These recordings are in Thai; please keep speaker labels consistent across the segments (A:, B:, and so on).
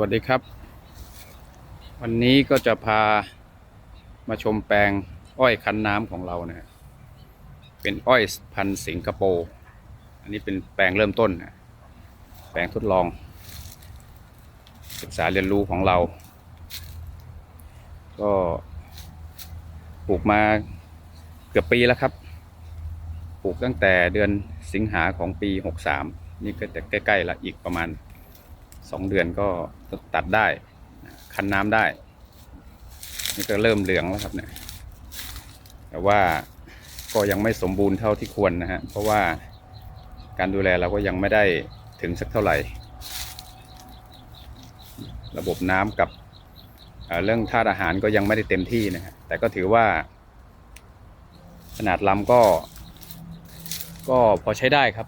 A: วัสดีครับ วันนี้ก็จะพามาชมแปลงอ้อยคันน้ำของเรานะฮะเป็นอ้อยพันสิงคโปร์อันนี้เป็นแปลงเริ่มต้นนะแปลงทดลอง ศึกษาเรียนรู้ของเรา ก็ปลูกมาเกือบปีแล้วครับ ปลูกตั้งแต่เดือนสิงหาของปี 63 นี่ก็จะใกล้ๆละอีกประมาณ สองเดือนก็ตัดได้คันน้ำได้ นี่ก็เริ่มเหลืองแล้วครับเนี่ยแต่ว่าก็ยังไม่สมบูรณ์เท่าที่ควรนะฮะเพราะว่าการดูแลเราก็ยังไม่ได้ถึงสักเท่าไหร่ ระบบน้ำกับเเรื่องธาตุอาหารก็ยังไม่ได้เต็มที่นะฮะแต่ก็ถือว่า ขนาดลำก็ ก็พอใช้ได้ครับ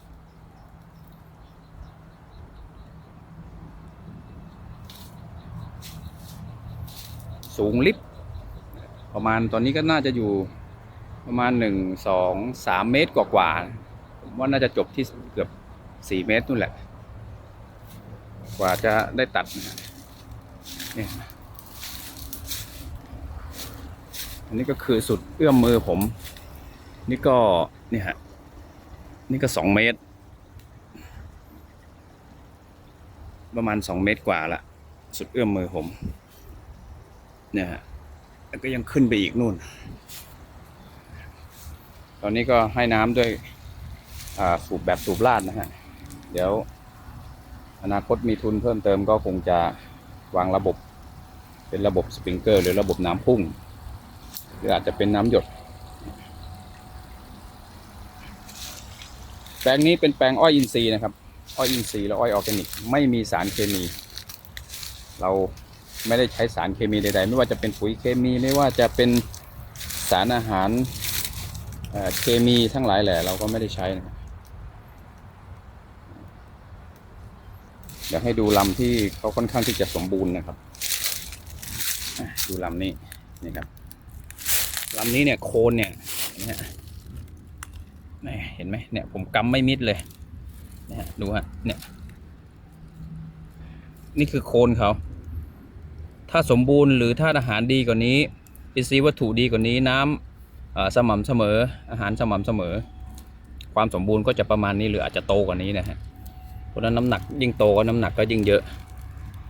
A: สูงลิฟต์ประมาณตอนนี้ก็น่าจะอยู่ประมาณหนึ่งสองสามเมตรกว่าๆผมว่าน่าจะจบที่เกือบสี่เมตรนู่นแหละ กว่าจะได้ตัดนะฮะเนี่ยอันนี้ก็คือสุดเอื้อมมือผม นี่ก็นี่ฮะนี่ก็สองเมตร ประมาณสองเมตรกว่าละ สุดเอื้อมมือผม เนี่ยฮะแล้วก็ยังขึ้นไปอีกนู่น ตอนนี้ก็ให้น้ำด้วยสูบแบบสูบลาดนะฮะ เดี๋ยว อนาคตมีทุนเพิ่มเติมก็คงจะวางระบบ เป็นระบบสปริงเกอร์ หรือระบบน้ำพุ่ง หรืออาจจะเป็นน้ำหยด แปลงนี้เป็นแปลงอ้อยอินทรีย์นะครับ อ้อยอินทรีย์และอ้อยออร์แกนิก ไม่มีสารเคมี เรา ไม่ได้ใช้สารเคมีใดๆ ไม่ว่าจะเป็นปุ๋ยเคมีไม่ว่าจะเป็นสารอาหารเเคมีทั้งหลายแหละ เราก็ไม่ได้ใช้นะเดี๋ยวให้ดูลำที่เขาค่อนข้างที่จะสมบูรณ์นะครับ ดูลำนี้นี่ครับลำนี้เนี่ยโคนเนี่ยเห็นไหมเห็นไหมเนี่ยผมกำไม่มิดเลยนะฮะดูฮะเนี่ย นี่คือโคนเขา ถ้าสมบูรณ์หรือถ้าอาหารดีกว่านี้อินทรีย์วัตถุดีกว่านี้น้ำเอ่อสม่ำเสมออาหารสม่ำเสมอ ความสมบูรณ์ก็จะประมาณนี้หรืออาจจะโตกว่านี้นะฮะเพราะนั้นน้ำหนักยิ่งโตก็น้ำหนักก็ยิ่งเยอะ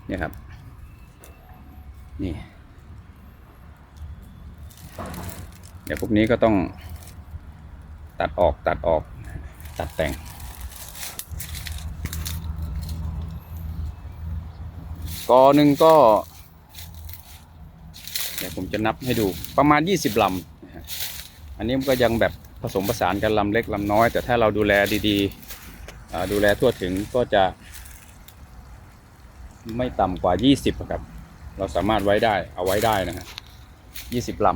A: เนี่ยครับนี่เดี๋ยวพวกนี้ก็ต้องตัดออกตัดออกตัดแต่ง กอหนึ่งก็ เดี๋ยวผมจะนับให้ดูประมาณ 20ลำนะฮะอันนี้มันก็ยังแบบผสมผสานกันลำเล็กลำน้อย แต่ถ้าเราดูแลดีๆดูแลทั่วถึงก็จะ ไม่ต่ำกว่า 20อะครับ เราสามารถไว้ได้เอาไว้ได้นะฮะ20ล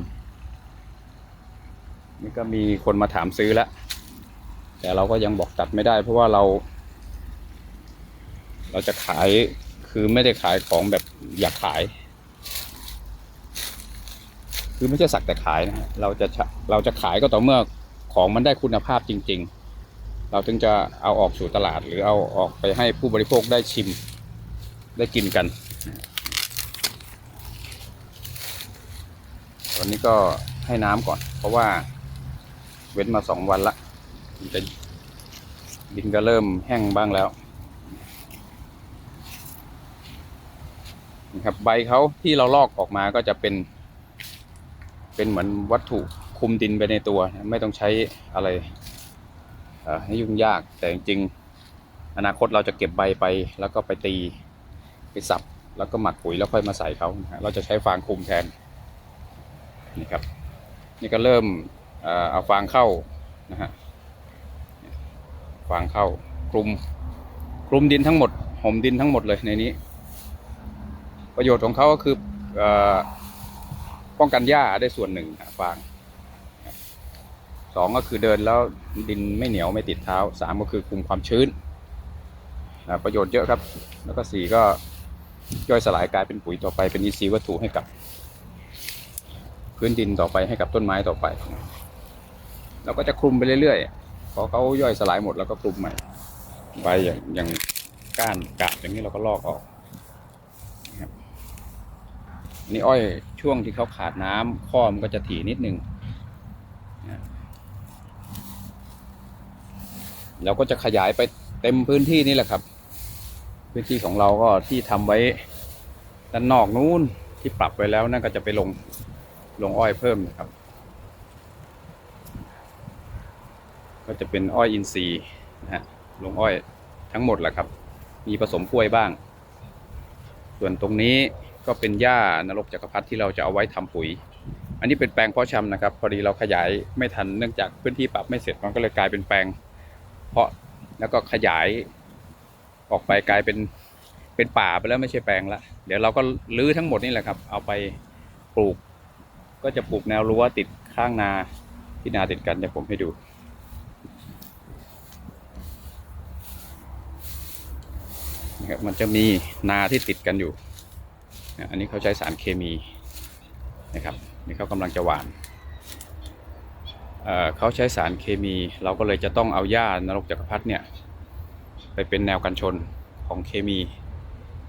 A: ำนี่ก็มีคนมาถามซื้อแล้วแต่เราก็ยังบอกตัดไม่ได้ เพราะว่าเรา เราจะขายคือไม่ได้ขายของแบบอยากขาย คือไม่ใช่สักแต่ขายนะฮะเราจะชะเราจะขายก็ต่อเมื่อของมันได้คุณภาพจริง ๆ เราถึงจะเอาออกสู่ตลาดหรือเอาออกไปให้ผู้บริโภคได้ชิมได้กินกัน ตอนนี้ก็ให้น้ำก่อน เพราะว่าเว้นมาสองวันละมันจะดินก็เริ่มแห้งบ้างแล้วนะครับใบเขาที่เราลอกออกมาก็จะเป็น เป็นเหมือนวัตถุคุมดินไปในตัว ไม่ต้องใช้อะไรเอ่อให้ยุ่งยากแต่จริงๆอนาคตเราจะเก็บใบไป แล้วก็ไปตีไปสับ แล้วก็หมักปุ๋ยแล้วค่อยมาใส่เขานะฮะเราจะใช้ฟางคุมแทนนี่ครับ นี่ก็เริ่มเอาฟางเข้านะฮะฟางเข้าคลุมคลุมดินทั้งหมดห่มดินทั้งหมดเลยในนี้ ประโยชน์ของเขาก็คืออ ป้องกันหญ้าได้ส่วนหนึ่งฮะฟางสองก็คือเดินแล้วดินไม่เหนียวไม่ติดเท้าสามก็คือคุมความชื้นประโยชน์เยอะครับ แล้วก็สี่ก็ย่อยสลายกลายเป็นปุ๋ยต่อไปเป็นอินทรีย์วัตถุให้กับ พื้นดินต่อไปให้กับต้นไม้ต่อไปเราก็จะคลุมไปเรื่อยๆพอเขาย่อยสลายหมดแล้วก็คลุมใหม่ใบอย่างอย่างก้านกาบอย่างนี้เราก็ลอกออก อันนี่อ้อยช่วงที่เขาขาดน้ำข้อมันก็จะถี่นิดนึงเราก็จะขยายไปเต็มพื้นที่นี่แหละครับ พื้นที่ของเราก็ที่ทำไว้ด้านนอกนู้นที่ปรับไว้แล้วนั่นก็จะไปลงลงอ้อยเพิ่มนะครับ ก็จะเป็นอ้อยอินทรีย์นะฮะลงอ้อยทั้งหมดแหละครับ มีผสมกล้วยบ้าง ส่วนตรงนี้ ก็เป็นหญ้านรกจักรพรรดิที่เราจะเอาไว้ทำปุ๋ย อันนี้เป็นแปลงเพาะชำนะครับ พอดีเราขยายไม่ทันเนื่องจากพื้นที่ปรับไม่เสร็จมันก็เลยกลายเป็นแปลง เพาะแล้วก็ขยายออกไปกลายเป็นเป็นป่าไปแล้วไม่ใช่แปลงละเดี๋ยวเราก็รื้อทั้งหมดนี่แหละครับ เอาไปปลูก ก็จะปลูกแนวรั้วติดข้างนาที่นาติดกันเดี๋ยวผมให้ดูนะครับมันจะมีนาที่ติดกันอยู่ อันนี้เขาใช้สารเคมีนะครับนี่เขากำลังจะหวานเเขาใช้สารเคมี เราก็เลยจะต้องเอาหญ้านรกจักรพรรดิเนี่ยไปเป็นแนวกันชนของเคมี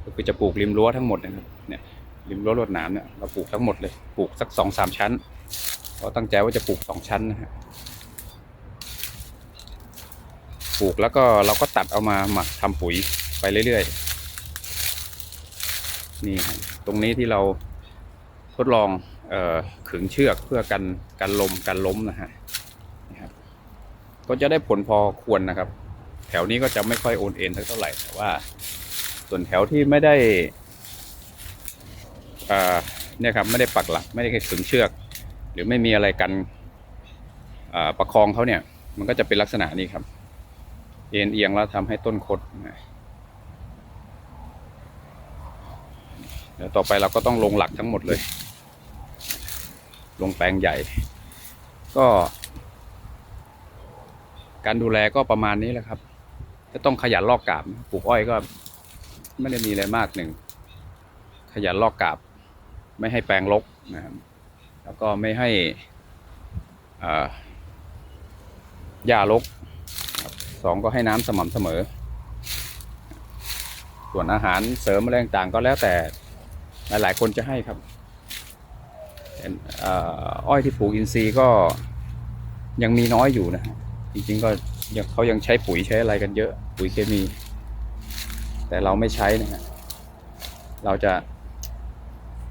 A: ก็คือจะปลูกริมรั้วทั้งหมดนะครับเนี่ยริมรั้วรวดหนามเนี่ยเราปลูกทั้งหมดเลยปลูกสักสองสามชั้นเราตั้งใจว่าจะปลูกสองชั้นนะฮะปลูกแล้วก็เราก็ตัดเอามาหมักทำปุ๋ยไปเรื่อยๆ นี่ตรงนี้ที่เราทดลองออขึงเชือกเพื่อกันกันลมกันล้มนะฮะนี่ครับ ก็จะได้ผลพอควรนะครับ แถวนี้ก็จะไม่ค่อยโอนเอ็นเท่าไหร่แต่ว่า ส่วนแถวที่ไม่ได้เนี่ยครับไม่ได้ปักหลักไม่ได้ขึงเชือก หรือไม่มีอะไรกันประคองเขาเนี่ย มันก็จะเป็นลักษณะนี้ครับ เอ็นเอียงแล้วทำให้ต้นคดนะ เดี๋ยวต่อไปเราก็ต้องลงหลักทั้งหมดเลย ลงแปลงใหญ่ ก็ การดูแลก็ประมาณนี้แหละครับ จะต้องขยันลอกกาบปลูกอ้อยก็ไม่ได้มีอะไรมากหนึ่ง ขยันลอกกาบ ไม่ให้แปลงรกนะครับแล้วก็ไม่ให้อ่าหญ้ารกสองก็ให้น้ำสม่ำเสมอ ส่วนอาหารเสริมอะไรต่างๆก็แล้วแต่ หลาย ๆ คนจะให้ครับอ้อยที่ปลูกอินทรีย์ก็ยังมีน้อยอยู่นะจริงๆก็ยังเขายังใช้ปุ๋ยใช้อะไรกันเยอะ ปุ๋ยเคมี แต่เราไม่ใช้นะฮะเราจะ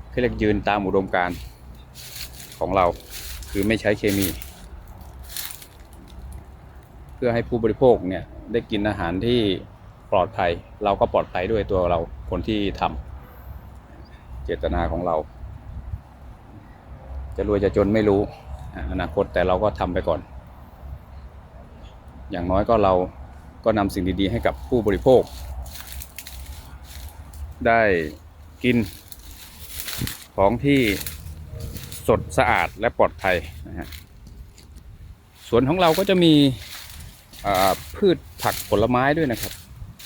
A: เขาเรียกยืนตามอุดมการของเราคือไม่ใช้เคมี เพื่อให้ผู้บริโภคเนี่ยได้กินอาหารที่ปลอดภัย เราก็ปลอดภัยด้วยตัวเราคนที่ทำ เจตนาของเรา จะรวยจะจนไม่รู้อนาคตแต่เราก็ทำไปก่อน อย่างน้อยก็เราก็นำสิ่งดีๆ ให้กับผู้บริโภค ได้กินของที่สดสะอาดและปลอดภัยนะฮะสวนของเราก็จะมีพืชผักผลไม้ด้วยนะครับ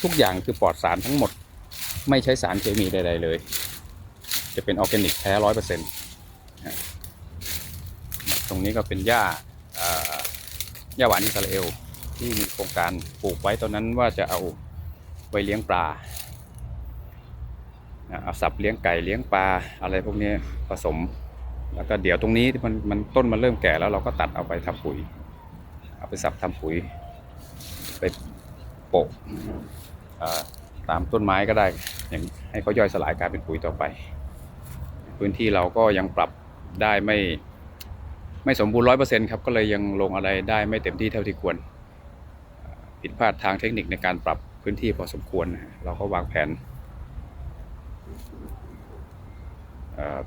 A: ทุกอย่างคือปลอดสารทั้งหมด ไม่ใช้สารเคมีใดๆเลย จะเป็นออร์แกนิกแท้ร้อยเปอร์เซ็นต์ตรงนี้ก็เป็นหญ้าหญ้าหวานอิสราเอลที่มีโครงการปลูกไว้ตอนนั้นว่าจะเอาไว้เลี้ยงปลาเอาสับเลี้ยงไก่เลี้ยงปลาอะไรพวกนี้ผสม แล้วก็เดี๋ยวตรงนี้ที่มันมันต้นมันเริ่มแก่แล้วเราก็ตัดเอาไปทำปุ๋ย เอาไปสับทำปุ๋ย ไปโปะตามต้นไม้ก็ได้อย่างให้เขาย่อยสลายกลายเป็นปุ๋ยต่อไป พื้นที่เราก็ยังปรับได้ไม่ไม่สมบูรณ์ร้อยเปอร์เซ็นต์ครับก็เลยยังลงอะไรได้ไม่เต็มที่เท่าที่ควร ผิดพลาดทางเทคนิคในการปรับพื้นที่พอสมควร เราก็วางแผน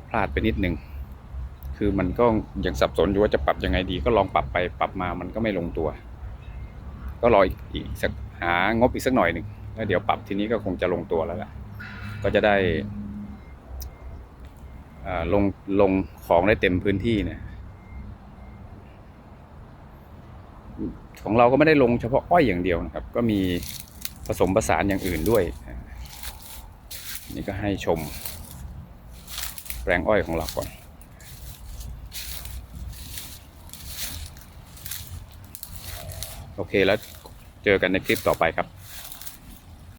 A: พลาดไปนิดหนึ่งคือมันก็ยังสับสนอยู่ว่าจะปรับยังไงดี ก็ลองปรับไปปรับมามันก็ไม่ลงตัว ก็รออีกสักหางบอีกสักหน่อยหนึ่งแล้วเดี๋ยวปรับทีนี้ก็คงจะลงตัวแล้วล่ะก็จะได้ ลงลงของได้เต็มพื้นที่เนี่ยของเราก็ไม่ได้ลงเฉพาะอ้อยอย่างเดียวนะครับ ก็มีผสมผสานอย่างอื่นด้วย นี่ก็ให้ชมแปลงอ้อยของเราก่อน โอเคแล้วเจอกันในคลิปต่อไปครับ